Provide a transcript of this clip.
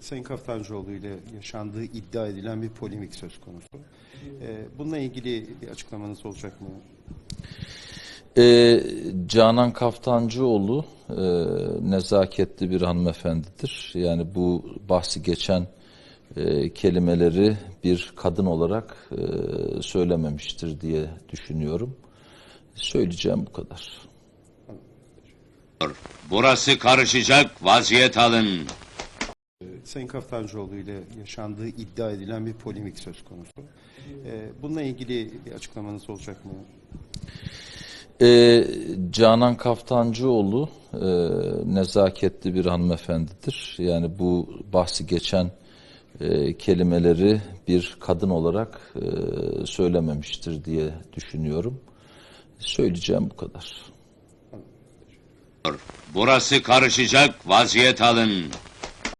Sayın Kaftancıoğlu ile yaşandığı iddia edilen bir polemik söz konusu. Ee, Bununla ilgili bir açıklamanız olacak mı? Ee, Canan Kaftancıoğlu e, nezaketli bir hanımefendidir. Yani bu bahsi geçen e, kelimeleri bir kadın olarak e, söylememiştir diye düşünüyorum. Söyleyeceğim bu kadar. Burası karışacak, vaziyet alın. Sayın Kaftancıoğlu ile yaşandığı iddia edilen bir polemik söz konusu. Ee, Bununla ilgili bir açıklamanız olacak mı? Ee, Canan Kaftancıoğlu e, nezaketli bir hanımefendidir. Yani bu bahsi geçen e, kelimeleri bir kadın olarak e, söylememiştir diye düşünüyorum. Söyleyeceğim bu kadar. Burası karışacak, vaziyet alın.